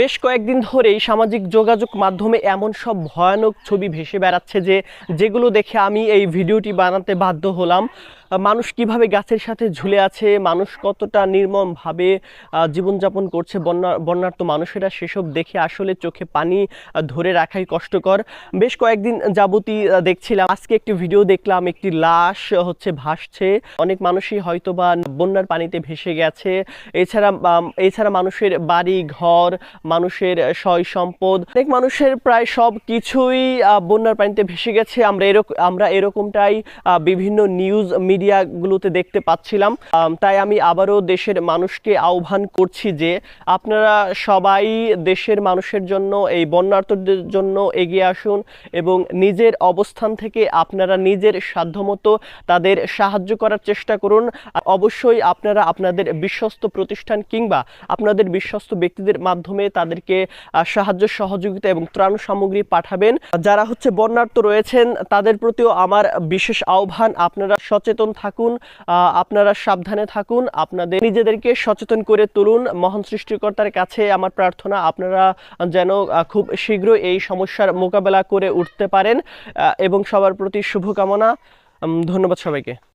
বেশ কয়েকদিন ধরেই সামাজিক যোগাযোগ মাধ্যমে এমন সব ভয়ানক ছবি ভেসে বেড়াচ্ছে যে, যেগুলো দেখে আমি এই ভিডিওটি বানাতে বাধ্য হলাম। মানুষ কীভাবে গাছের সাথে ঝুলে আছে, মানুষ কতটা নির্মমভাবে জীবনযাপন করছে, বন্যা, বন্যার্ত মানুষেরা সেসব দেখে আসলে চোখে পানি ধরে রাখাই কষ্টকর। বেশ কয়েকদিন যাবতই দেখছিলাম, আজকে একটি ভিডিও দেখলাম, একটি লাশ হচ্ছে ভাসছে। অনেক মানুষই হয়তো বা বন্যার পানিতে ভেসে গেছে। এছাড়া এছাড়া মানুষের বাড়ি, ঘর, মানুষের সয় সম্পদ, অনেক মানুষের প্রায় সব কিছুই বন্যার পানিতে ভেসে গেছে। আমরা এরকম আমরা এরকমটাই বিভিন্ন নিউজ মিডিয়াগুলোতে দেখতে পাচ্ছিলাম। তাই আমি আবারও দেশের মানুষকে আহ্বান করছি যে আপনারা সবাই দেশের মানুষের জন্য, এই বন্যার্থদের জন্য এগিয়ে আসুন এবং নিজের অবস্থান থেকে আপনারা নিজের সাধ্যমতো তাদের সাহায্য করার চেষ্টা করুন। অবশ্যই আপনারা আপনাদের বিশ্বস্ত প্রতিষ্ঠান কিংবা আপনাদের বিশ্বস্ত ব্যক্তিদের মাধ্যমে তাদেরকে সাহায্য, সহযোগিতা এবং ত্রাণ সামগ্রী পাঠাবেন। যারা হচ্ছে বন্যার্থ রয়েছেন, তাদের প্রতিও আমার বিশেষ আহ্বান। আপনারা সচেতন থাকুন আহ, আপনারা সাবধানে থাকুন আপনাদের নিজেদেরকে সচেতন করে তুলুন। মহান সৃষ্টিকর্তার কাছে আমার প্রার্থনা আপনারা যেন খুব শীঘ্র এই সমস্যার মোকাবেলা করে উঠতে পারেন এবং সবার প্রতি শুভকামনা। ধন্যবাদ সবাইকে।